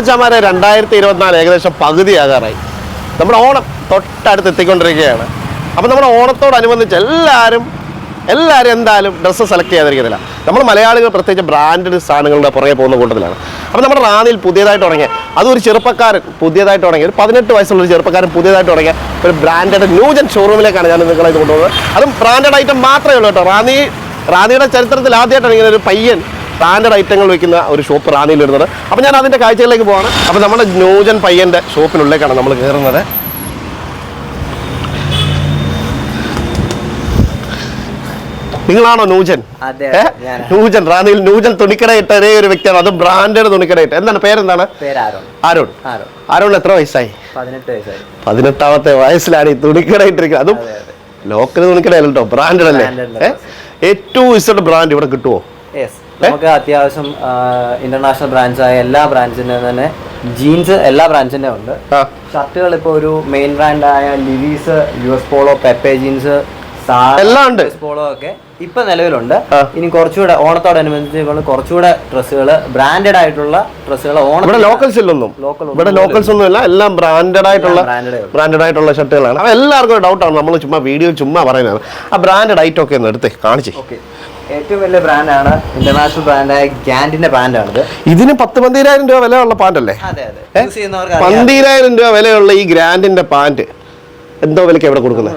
മച്ചാമാരെ രണ്ടായിരത്തി ഇരുപത്തിനാല് ഏകദേശം പകുതിയാകാറായി. നമ്മുടെ ഓണം തൊട്ടടുത്ത് എത്തിക്കൊണ്ടിരിക്കുകയാണ് അപ്പം നമ്മുടെ ഓണത്തോടനുബന്ധിച്ച് എല്ലാവരും എല്ലാവരും എന്തായാലും ഡ്രസ്സ് സെലക്ട് ചെയ്യാതിരിക്കുന്നില്ല. നമ്മൾ മലയാളികൾ പ്രത്യേകിച്ച് ബ്രാൻഡഡ് സാധനങ്ങളുടെ പുറകെ പോകുന്ന കൂട്ടത്തിലാണ്. അപ്പം നമ്മുടെ റാന്നിയിൽ പുതിയതായിട്ട് തുടങ്ങിയ അതൊരു ചെറുപ്പക്കാരൻ പുതിയതായിട്ട് തുടങ്ങിയ ഒരു പതിനെട്ട് വയസ്സുള്ള ഒരു ചെറുപ്പക്കാരൻ പുതിയതായിട്ട് തുടങ്ങിയ ഒരു ബ്രാൻഡഡ് ന്യൂജൻ ഷോറൂമിലേക്കാണ് ഞാൻ നിങ്ങളെ കൊണ്ടുപോകുന്നത്. അതും ബ്രാൻഡഡ് ഐറ്റം മാത്രമേ ഉള്ളൂ കേട്ടോ. റാന്നി റാന്നിയുടെ ചരിത്രത്തിൽ ആദ്യമായിട്ടാണ് ഇങ്ങനെ ഒരു പയ്യൻ ബ്രാൻഡഡ് ഐറ്റങ്ങൾ വെക്കുന്ന ഒരു ഷോപ്പ് റാന്നിയിൽ വരുന്നത്. അപ്പോൾ ഞാൻ അതിന്റെ കാഴ്ചകളിലേക്ക് പോവാണ്. അപ്പോൾ നമ്മുടെ ന്യൂജൻ പയ്യന്റെ ഷോപ്പിനുള്ളിലേക്കാണ് നമ്മൾ കയറുന്നത് നിങ്ങളാണോ നൂജൻ. നൂജൻ റാന്നിയിൽ നൂജൻ തുണിക്കട ഇട്ട ഒരേ ഒരു വ്യക്തിയാണ്. അത് ബ്രാൻഡഡ് തുണിക്കട ഇട്ട് എന്താണ് പേരെന്താണ്? അരുൺ. അരുൺ. ആരോൺ എത്ര വയസ്സായി? പതിനെട്ട് വയസ്സായി. പതിനെട്ടാമത്തെ വയസ്സിലാണ് ഈ തുണിക്കട ഇട്ടിരിക്കുന്നത് അതും. ലോക്കൽ തുണിക്കടയല്ലോ ബ്രാൻഡഡ് അല്ലേ? ഏറ്റവും ഇഷ്ടപ്പെട്ട ബ്രാൻഡ് ഇവിടെ കിട്ടുമോ നമുക്ക് അത്യാവശ്യം ഇന്റർനാഷണൽ ബ്രാൻഡ്സ് ആയ എല്ലാ ബ്രാൻഡ്സിന്റെ തന്നെ ജീൻസ് എല്ലാ ബ്രാൻഡ്സിന്റെ ഉണ്ട്. ഷർട്ടുകൾ ഇപ്പോൾ ഒരു മെയിൻ ബ്രാൻഡ് ആയ Levi's US Polo Pepe jeans എല്ലാം ഉണ്ട്. പോളോ ഒക്കെ ഇപ്പൊ നിലവിലുണ്ട്. ഇനി കുറച്ചുകൂടെ ഓണത്തോടനുബന്ധിച്ച് കുറച്ചുകൂടെ ഡ്രസ്സുകൾ ബ്രാൻഡഡ് ആയിട്ടുള്ള ഡ്രസ്സുകൾ ഓണം ഇവിടെ ലോക്കൽസ് ഇല്ലൊന്നും. ഇവിടെ ലോക്കൽസ് ഒന്നും ഇല്ല എല്ലാം ബ്രാൻഡഡ് ആയിട്ടുള്ള. ബ്രാൻഡഡ് ആയിട്ടുള്ള. ഷർട്ടുകളാണ്. എല്ലാവർക്കും ഡൗട്ടാണ് നമ്മൾ ചുമ്മാ വീഡിയോ ചുമ്മാ പറയുന്നത് ആ ബ്രാൻഡഡ് ഐറ്റം ഒക്കെ ഒന്ന് എടുത്തേ കാണിച്ചേ. ഓക്കെ ഏറ്റവും വലിയ ബ്രാൻഡാണ് ഇന്റർനാഷണൽ ബ്രാൻഡായ ഗ്യാൻഡിന്റെ ബ്രാൻഡാണിത് ഇതിന് പത്ത് പന്തിരായിരം രൂപ വിലയുള്ള അറിയാം. പന്തിരായിരം രൂപ വിലയുള്ള ഈ ഗ്രാൻഡിന്റെ പാൻഡ് എന്തോ വിലയ്ക്ക് എവിടെ കൊടുക്കുന്നത്?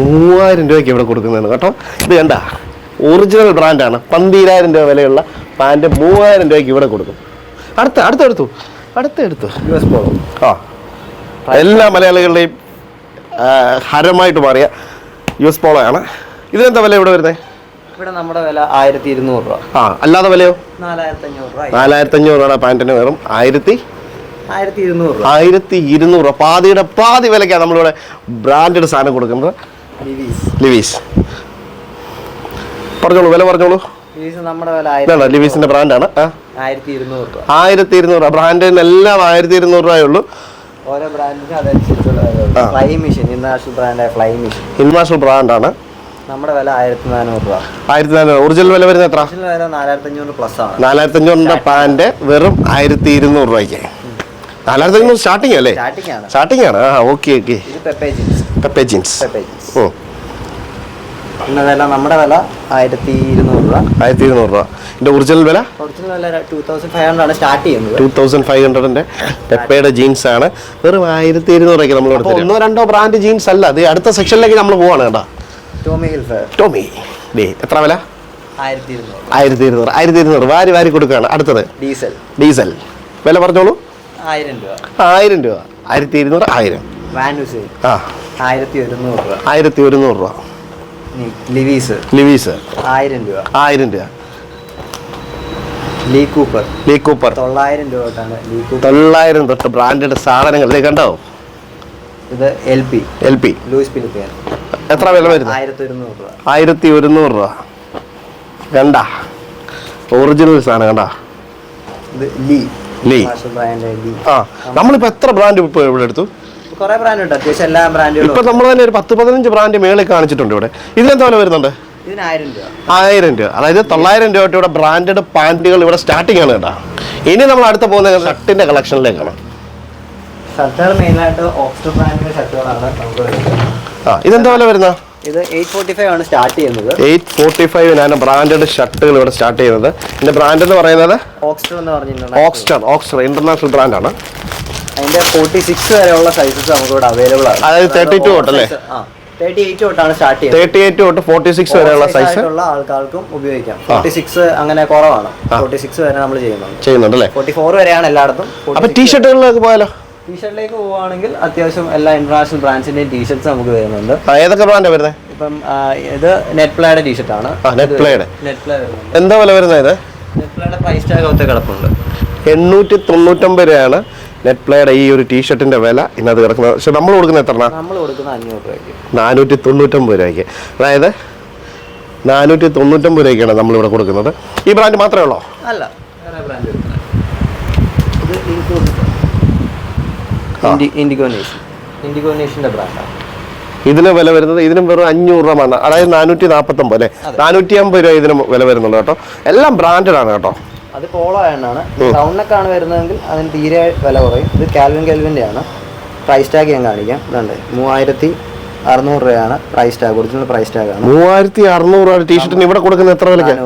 മൂവായിരം രൂപയ്ക്ക്. ഇവിടെ കൊടുക്കുന്നതാണ് കേട്ടോ? ഇത് കണ്ട? ഒറിജിനൽ ബ്രാൻഡാണ് പന്തിരായിരം രൂപ വിലയുള്ള പാന്റ് മൂവായിരം രൂപയ്ക്ക് ഇവിടെ കൊടുക്കും. അടുത്ത അടുത്തെടുത്തു അടുത്തെടുത്തു യു എസ് പോളോ ആ. എല്ലാ മലയാളികളുടെയും ഹരമായിട്ട് മാറിയ യു എസ് പോളോ ആണ്. ഇതിനെന്താ വില ഇവിടെ വരുന്നത്? ഇവിടെ നമ്മുടെ വില ആയിരത്തി ഇരുന്നൂറ് രൂപ. ആ അല്ലാതെ വിലയോ? നാലായിരത്തി അഞ്ഞൂറ് രൂപ നാലായിരത്തി അഞ്ഞൂറ് രൂപയുടെ പാന്റിന് വെറും ആയിരത്തി ആയിരത്തി ഇരുന്നൂറ് രൂപ. ആയിരത്തി ഇരുന്നൂറ് രൂപ. പാതിയുടെ പാതി നമ്മളിവിടെ ബ്രാൻഡഡ് സാധനം കൊടുക്കുന്നത്. ലിവീസ്. പറഞ്ഞോളൂ വില പറഞ്ഞോളൂ. ഇതാണ് ലിവീസിന്റെ ബ്രാൻഡാണ്? ആയിരത്തി ഇരുന്നൂറ് രൂപ. ആയിരത്തി ഇരുന്നൂറ് രൂപ. ബ്രാൻഡിന് എല്ലാം ആയിരത്തി ഇരുന്നൂറ് രൂപയേ ഉള്ളൂ. ഓരോ ബ്രാൻഡിനും അതനുസരിച്ചുള്ള ഫ്ലൈ മിഷൻ ഇന്റർനാഷണൽ ബ്രാൻഡായ ഫ്ലൈ മിഷൻ. ഇന്റർനാഷണൽ ബ്രാൻഡാണ്. നമ്മുടെ വില ആയിരത്തി നാനൂറ് രൂപ. ആയിരത്തി നാനൂറ്. ഒറിജിനൽ വില വരുന്നത് എത്ര? വില നാലായിരത്തി അഞ്ഞൂറ് പ്ലസ് ആണ്. നാലായിരത്തി അഞ്ഞൂറിന്റെ പാന്റ് വെറും ആയിരത്തി ഇരുന്നൂറ് രൂപയ്ക്ക്. നാലായിരത്തി അഞ്ഞൂറ് സ്റ്റാർട്ടിംഗ് അല്ലേ? സ്റ്റാർട്ടിംഗ് ആണ്. ആ ഓക്കെ ഓക്കെ പെപ്പേ ജീൻസ് പിന്നെ വില നമ്മുടെ വില ആയിരത്തി ഇരുന്നൂറ് രൂപ. ആയിരത്തി ഇരുന്നൂറ് രൂപ. ഇതിന്റെ ഒറിജിനൽ വില? ഒറിജിനൽ വില ടൂ തൗസൻഡ് ഫൈവ് ഹൺഡ്രഡ് ആണ് സ്റ്റാർട്ട് ചെയ്യുന്നത്. ടൂ തൗസൻഡ് ഫൈവ് ഹൺഡ്രഡിന്റെ പെപ്പയുടെ ജീൻസ് ആണ്. വെറും ആയിരത്തി ഇരുന്നൂറൊക്കെ നമ്മൾ ഒന്നോ രണ്ടോ ബ്രാൻഡ് ജീൻസ് അല്ല. അത് അടുത്ത സെക്ഷനിലേക്ക് നമ്മൾ പോവാണ് കേട്ടോ. ടോമി ടോമി. ഡേ എത്ര വില? ആയിരത്തി ഇരുന്നൂറ് ആയിരത്തി ഇരുന്നൂറ് വാരി വാരി കൊടുക്കുകയാണ്. അടുത്തത്. ഡീസൽ. ഡീസൽ. വില പറഞ്ഞോളൂ. ആയിരം രൂപ. ആയിരം രൂപ. ആയിരത്തി ഇരുന്നൂറ് ആയിരം ആ. ആയിരത്തി ഒരുന്നൂറ് രൂപ. ആയിരത്തി ഒരുന്നൂറ് രൂപ ലിവീസ്. ലിവീസ്. ആയിരം രൂപ. ആയിരം രൂപ. Lee Cooper. Lee Cooper. തൊള്ളായിരം രൂപ തൊട്ടാണ് തൊള്ളായിരം തൊട്ട് ബ്രാൻഡഡ് സാധനങ്ങൾ. കണ്ടോ? ഇത് L P. L P. Louis Philippe എത്ര വില വരുന്നത് ആയിരത്തി ഒരുന്നൂറ് രൂപ. കണ്ട? ഒറിജിനൽ സാധനം കണ്ട? ലീ. ആ നമ്മളിപ്പോ എത്ര ബ്രാൻഡ് ഇപ്പൊ ഇവിടെ എടുത്തു? ഇപ്പൊ നമ്മൾ തന്നെ ഒരു പത്ത് പതിനഞ്ച് ബ്രാൻഡ് മേളിൽ കാണിച്ചിട്ടുണ്ട് ഇവിടെ. ഇതിനെന്താ വില വരുന്നുണ്ട്? ആയിരം രൂപ. അതായത് തൊള്ളായിരം രൂപ ഇവിടെ ബ്രാൻഡഡ് പാന്റുകൾ ഇവിടെ സ്റ്റാർട്ടിംഗ് ആണ് കേട്ടോ ഇനി നമ്മൾ അടുത്ത പോകുന്ന ഷർട്ടിന്റെ കളക്ഷനിലേക്കാണ് ഷർട്ടുകൾ മെയിനായിട്ട് ഓക്സ്ഫോർഡ് ബ്രാൻഡിന്റെ ഷർട്ടുകളാണ് നമുക്ക് വരുന്നത് ആ ഇതെന്താ വില വരുന്ന? ഇത് എയ്റ്റ് ഫോർട്ടി ഫൈവ് ആണ് സ്റ്റാർട്ട് ചെയ്യുന്നത്. എയ്റ്റ് ഫോർട്ടി ഫൈവിനാണ് ബ്രാൻഡഡ് ഷർട്ടുകൾ ഇവിടെ സ്റ്റാർട്ട് ചെയ്യുന്നത്. ഇതിന്റെ ബ്രാൻഡ് എന്ന് പറയുന്നത്? ഓക്സ്ഫോർഡ് എന്ന് ഓക്സ്റ്റർ ഓക്സ്റ്റർ ഇന്റർനാഷണൽ ബ്രാൻഡാണ് അതിന്റെ ഫോർട്ടി സിക്സ് വരെയുള്ള സൈസസ് നമുക്ക് ഇവിടെ അവൈലബിൾ ആണ്. അതായത് 32 തൊട്ടല്ലേ? തേർട്ടി എയ്റ്റ് തൊട്ടാണ് സ്റ്റാർട്ട് ചെയ്യുന്നത്. തേർട്ടി എയ്റ്റ് തൊട്ട് ഫോർട്ടി സിക്സ് വരെയുള്ള സൈസ് ഉള്ള ആൾക്കാർക്കും ഉപയോഗിക്കാം. ഫോർട്ടി സിക്സ് അങ്ങനെ കുറവാണ്. ഫോർട്ടി സിക്സ് വരെ നമ്മൾ ചെയ്യുന്നുണ്ട്. ചെയ്യുന്നുണ്ട് അല്ലേ? ഫോർട്ടി ഫോർ വരെയാണ് എല്ലായിടത്തും. അപ്പൊ ടീ പോയാലോ ടീഷർട്ടിലേക്ക് പോവുകയാണെങ്കിൽ അത്യാവശ്യം എല്ലാ ഇന്റർനാഷണൽ ബ്രാൻഡ്സിന്റെയും ടീഷർട്ട്സ് നമുക്ക് വരുന്നുണ്ട്. ഏതൊക്കെ ബ്രാൻഡാണ് വരുന്നത് ഇപ്പം ഇത് നെറ്റ് പ്ലേയുടെ ടീഷർട്ടാണ് ആ, Net Playയുടെ. നെറ്റ് പ്ലേ വരുന്നുണ്ട്. എന്താ വില വരുന്നത് ഇത്? നെറ്റ് പ്ലേയുടെ പ്രൈസ് ടാഗ് ഒത്ത കിടപ്പുണ്ട്. എണ്ണൂറ്റി തൊണ്ണൂറ്റൊമ്പത് രൂപയാണ് നെറ്റ് പ്ലേയുടെ ഈ ഒരു ടീഷർട്ടിന്റെ വില ഇന്നത് കിടക്കുന്നത്. പക്ഷെ നമ്മൾ കൊടുക്കുന്ന എത്ര നമ്മൾ കൊടുക്കുന്ന അഞ്ഞൂറ് രൂപയ്ക്ക്. നാനൂറ്റി തൊണ്ണൂറ്റൊമ്പത് രൂപയ്ക്ക്. അതായത് നാനൂറ്റി തൊണ്ണൂറ്റൊമ്പത് രൂപയ്ക്കാണ് നമ്മളിവിടെ കൊടുക്കുന്നത്. ഈ ബ്രാൻഡ് മാത്രമേ ഉള്ളോ? അല്ല വേറെ ബ്രാൻഡ് ഇത് ബ്രാൻഡാണ് ഇതിന് വില വരുന്നത് ഇതിനും വെറും അഞ്ഞൂറ് രൂപ ആണ്. അതായത് നാനൂറ്റി നാൽപ്പത്തൊമ്പത് അല്ലേ? നാനൂറ്റി അമ്പത് രൂപ ഇതിന് വില വരുന്നുള്ളൂ കേട്ടോ. എല്ലാം ബ്രാൻഡഡ് ആണ് കേട്ടോ. അത് പോളോ ആയതാണ് ടൗണിനൊക്കെയാണ് വരുന്നതെങ്കിൽ അതിന് തീരെ വില കുറയും. ഇത് കാൽവിൻ കാൽവിന്റെ ആണ്. പ്രൈസ് ടാഗ് ഞാൻ കാണിക്കാം. ഇതുണ്ട്. മൂവായിരത്തി അറുന്നൂറ് രൂപയാണ് price tag original price tag ആണ്. മൂവായിരത്തി അറുന്നൂറ് രൂപ ടീഷർട്ടിന് ഇവിടെ കൊടുക്കുന്ന എത്ര വിലയ്ക്ക്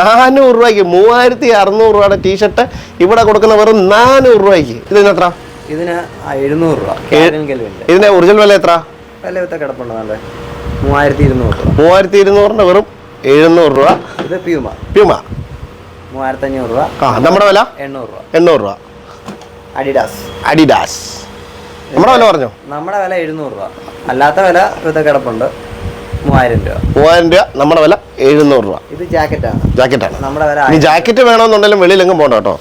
നാനൂറ് രൂപയ്ക്ക്. മൂവായിരത്തി അറുന്നൂറ് രൂപയുടെ ടീഷർട്ട് ഇവിടെ കൊടുക്കുന്ന വെറും നാനൂറ് രൂപയ്ക്ക്. ഇതിന് എത്ര? ഇതിന് എഴുന്നൂറ് രൂപ. ഇതിന്റെ ഒറിജിനൽ വില എത്ര വില വിത്ത കിടപ്പുണ്ട് നല്ല. മൂവായിരത്തി ഇരുന്നൂറ് രൂപ. മൂവായിരത്തി ഇരുന്നൂറിന്റെ വെറും എഴുന്നൂറ് രൂപ. ഇത് പ്യൂമ പ്യൂമ മൂവായിരത്തി അഞ്ഞൂറ് രൂപ. ആ നമ്മുടെ വില? എണ്ണൂറ് രൂപ. എണ്ണൂറ് രൂപ. അഡിഡാസ് അഡിഡാസ് നമ്മുടെ വില പറഞ്ഞോ? നമ്മുടെ വില എഴുന്നൂറ് രൂപ. അല്ലാത്ത വില വിത്ത കിടപ്പുണ്ട്. മൂവായിരം രൂപ. മൂവായിരം രൂപ നമ്മുടെ വില എഴുന്നൂറ് രൂപ. ഇത് ജാക്കറ്റാണ്. ജാക്കറ്റാണ്. നമ്മുടെ വില ജാക്കറ്റ് വേണമെന്നുണ്ടെങ്കിലും വെളിയിലെങ്കും പോകണ്ട കേട്ടോ.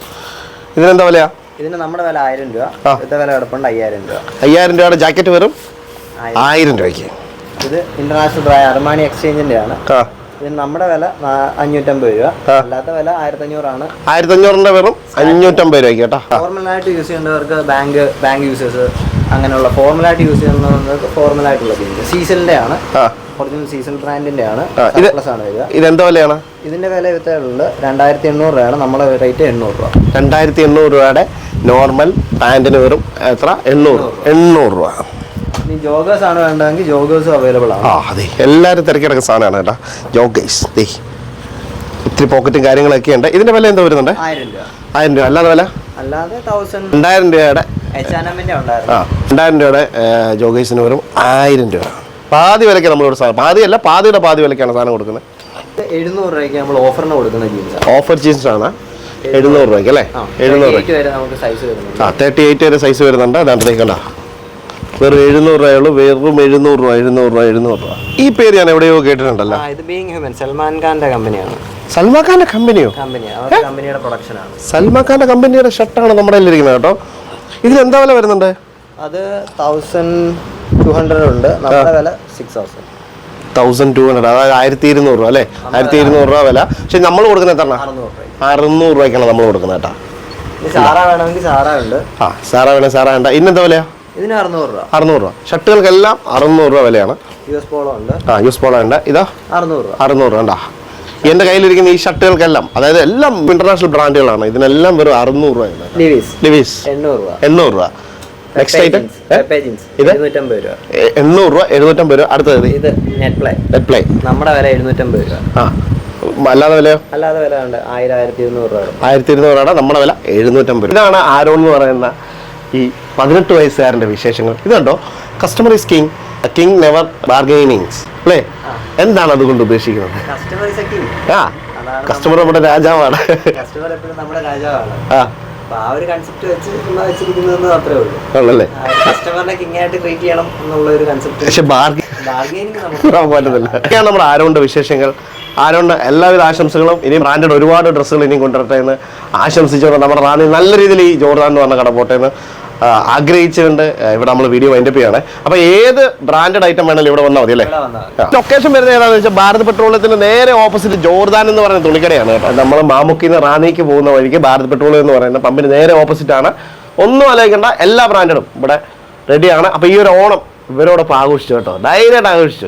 ഇതിനെന്താ വിലയാ? ഇതിന് നമ്മുടെ വില ആയിരം രൂപ ആ. വില കിടപ്പുണ്ട് അയ്യായിരം രൂപ. അയ്യായിരം രൂപയുടെ ജാക്കറ്റ് വെറും ആയിരം. രൂപയ്ക്ക്. ഇത് ഇന്റർനാഷണൽ ഡ്രൈ അർമാനി എക്സ്ചേഞ്ചിന്റെ ആണ്. ഇതിന് നമ്മുടെ വില അഞ്ഞൂറ്റമ്പത് രൂപ. അല്ലാത്ത വില ആയിരത്തി അഞ്ഞൂറാണ് ആയിരത്തി അഞ്ഞൂറിന്റെ വെറും അഞ്ഞൂറ്റമ്പത് രൂപയ്ക്ക് കേട്ടോ. ഫോർമലായിട്ട് യൂസ് ചെയ്യുന്നവർക്ക് ബാങ്ക് ബാങ്ക് യൂസേഴ്സ് അങ്ങനെയുള്ള ഫോർമലായിട്ട് യൂസ് ചെയ്യുന്നവർക്ക് ഫോർമലായിട്ടുള്ള ജീൻസ് സീസണിന്റെ ആണ്. ഒറിജിനൽ സീസൺ ബ്രാൻഡിന്റെ ആണ്. പ്ലസ് ആണ് വരിക. ഇതെന്താ വിലയാണ്? ഇതിന്റെ വില വിത്തുകളുണ്ട് രണ്ടായിരത്തി എണ്ണൂറ് രൂപയാണ്. നമ്മുടെ റേറ്റ് എണ്ണൂറ് രൂപ. രണ്ടായിരത്തി എണ്ണൂറ് രൂപയുടെ നോർമൽ പാന്റിന് വെറും എത്ര? എണ്ണൂറ്. എണ്ണൂറ് രൂപ. എല്ലാരും ജോഗേഴ്സ് ആണ് വേണ്ടതെങ്കിൽ ജോഗേഴ്സും അവൈലബിൾ ആണ്. ആ അതെ. എല്ലാവരും തിരക്കിടക്കുന്ന സാധനമാണ് കേട്ടോ. ജോഗേഴ്സ് ദേ. ഇത്തിരി പോക്കറ്റും കാര്യങ്ങളൊക്കെ ഉണ്ട്. ഇതിന്റെ വില എന്താ വരുന്നുണ്ട്? ആയിരം രൂപ. അല്ലാതെ വില? അല്ലാതെ രണ്ടായിരം രൂപയുടെ എമ്മിന്റെ ആ രണ്ടായിരം രൂപയുടെ ജോഗേഴ്സിന് വെറും ആയിരം രൂപ. പാതി വിലയ്ക്ക് നമ്മളോട് സാധനം. പാതിയല്ല പാതിയുടെ പാതി വിലയ്ക്കാണ് സാധനം കൊടുക്കുന്നത്. എഴുന്നൂറ് രൂപയ്ക്ക് നമ്മൾ ഓഫറിന് കൊടുക്കുന്ന ജീൻസ് ഓഫർ ജീൻസ് ആണ്. എഴുന്നൂറ് രൂപയ്ക്ക് അല്ലേ? എഴുന്നൂറ് രൂപ ആ തേർട്ടി എയ്റ്റ് വരെ സൈസ് വരുന്നുണ്ട്. അതാണ്ട് കണ്ട? വെറും എഴുന്നൂറ് രൂപയുള്ളൂ വെറും എഴുന്നൂറ് രൂപ എഴുന്നൂറ് രൂപ എഴുന്നൂറ് രൂപ. ഈ പേര് ഞാൻ എവിടെയോ കേട്ടിട്ടുണ്ടല്ലോ. ഇത് ബീങ് ഹ്യൂമൻ സൽമാൻ ഖാന്റെ കമ്പനിയാണ്. സൽമാൻ ഖാന്റെ കമ്പനിയോ? കമ്പനിയുടെ പ്രൊഡക്ഷൻ ആണ്. സൽമാൻ ഖാന്റെ കമ്പനിയുടെ ഷർട്ടാണ് നമ്മുടെ ഇരിക്കുന്നത് കേട്ടോ. ഇതിൽ എന്താ വില വരുന്നുണ്ട്? അത് തൗസൻഡ് ടു ഹൺഡ്രഡ് ഉണ്ട്. നമ്മുടെ വില six thousand thousand two hundred അതായത് ആയിരത്തി ഇരുന്നൂറ് രൂപ അല്ലേ? ആയിരത്തി ഇരുന്നൂറ് രൂപ വില. പക്ഷെ നമ്മൾ കൊടുക്കുന്നത് എത്ര അറുന്നൂറ് രൂപ. അറുന്നൂറ് രൂപയ്ക്കാണ് നമ്മൾ കൊടുക്കുന്നത് കേട്ടോ. ആ സാറാ വേണേ സാറാ വേണ്ട. ഇന്നെന്താ വിലയാ? ഇതിന് അറുന്നൂറ് രൂപ. അറുന്നൂറ് രൂപ. ഷർട്ടുകൾക്കെല്ലാം അറുന്നൂറ് രൂപ വിലയാണ്. ആ യൂസ് പോള ഉണ്ട്. ഇതാ? അറുന്നൂറ് രൂപ. അറുന്നൂറ് രൂപ എന്റെ കയ്യിലിരിക്കുന്ന ഈ ഷർട്ടുകൾക്കെല്ലാം അതായത് എല്ലാം ഇന്റർനാഷണൽ ബ്രാൻഡുകളാണ് ഇതിനെല്ലാം വെറും അറുന്നൂറ് രൂപയാണ്. ലിവീസ്. ലിവീസ്. എണ്ണൂറ് രൂപ. എണ്ണൂറ് രൂപ. നെക്സ്റ്റ് ഐറ്റം ഇത്? എഴുന്നൂറ്റമ്പത് രൂപ. എണ്ണൂറ് രൂപ എഴുന്നൂറ്റമ്പത് രൂപ. അടുത്തത് ഇത് നെറ്റ് പ്ലേ നെറ്റ് പ്ലേ നമ്മുടെ വില എഴുന്നൂറ്റമ്പത് രൂപ. ആ. അല്ലാതെ വിലയോ? അല്ലാതെ വില ഉണ്ട്. ആയിരം ആയിരത്തി ഇരുന്നൂറ് രൂപ. ആയിരത്തി ഇരുന്നൂറ് രൂപ നമ്മുടെ വില എഴുന്നൂറ്റമ്പത് ഇതാണ് ആരോൺ എന്ന് പറയുന്ന ഈ പതിനെട്ട് വയസ്സുകാരന്റെ വിശേഷങ്ങൾ. ഇതുണ്ടോ customer is king king never bargainings അല്ലേ? എന്താണ് അതുകൊണ്ട് ഉദ്ദേശിക്കുന്നത്? ആ. കസ്റ്റമർ നമ്മുടെ രാജാവാണ്. കസ്റ്റമർ എപ്പോഴും നമ്മുടെ രാജാവാണ്. ആ. അപ്പൊ ആ ഒരു കൺസെപ്റ്റ് വെച്ച് ചുമ്മാ വെച്ചിരിക്കുന്നതെന്ന് മാത്രമേ ഉള്ളൂ. ഉള്ളല്ലേ? കസ്റ്റമറിനെ കിങ് ആയിട്ട് ട്രീറ്റ് ചെയ്യണം എന്നുള്ള ഒരു കൺസെപ്റ്റ് പക്ഷെ പറ്റത്തില്ല. നമ്മുടെ ആരോണിന്റെ വിശേഷങ്ങൾ. ആരോണിന്റെ എല്ലാവിധ ആശംസകളും ഇനി ബ്രാൻഡഡ് ഒരുപാട് ഡ്രസ്സുകൾ ഇനിയും കൊണ്ടുവരട്ടെ എന്ന് ആശംസിച്ചുകൊണ്ട് നമ്മുടെ റാണി നല്ല രീതിയിൽ ഈ ജോർദാൻ എന്ന് പറഞ്ഞ കട പോട്ടെ എന്ന് ആഗ്രഹിച്ചുകൊണ്ട് ഇവിടെ നമ്മൾ വീഡിയോ വൈൻഡപ്പ് ചെയ്യാണ്. അപ്പൊ ഏത് ബ്രാൻഡഡ് ഐറ്റം വേണമെങ്കിലും ഇവിടെ വന്നാൽ മതി അല്ലേ. ലൊക്കേഷൻ വരുന്നത് ഏതാണെന്ന് വെച്ചാൽ ഭാരത് പെട്രോളിയത്തിന് നേരെ ഓപ്പോസിറ്റ് ജോർദാൻ എന്ന് പറയുന്ന തുണിക്കടയാണ് കേട്ടോ. നമ്മൾ മാമുക്കിന്ന് റാന്നിക്ക് പോകുന്ന വഴിക്ക് ഭാരത് പെട്രോളിയം എന്ന് പറയുന്ന പമ്പിന് നേരെ ഓപ്പോസിറ്റ് ആണ്. ഒന്നും ആലോചിക്കേണ്ട എല്ലാ ബ്രാൻഡും ഇവിടെ റെഡിയാണ് അപ്പൊ ഈ ഒരു ഓണം ഇവരോടൊപ്പം ആഘോഷിച്ചു കേട്ടോ. ധൈര്യമായിട്ട് ആഘോഷിച്ചു.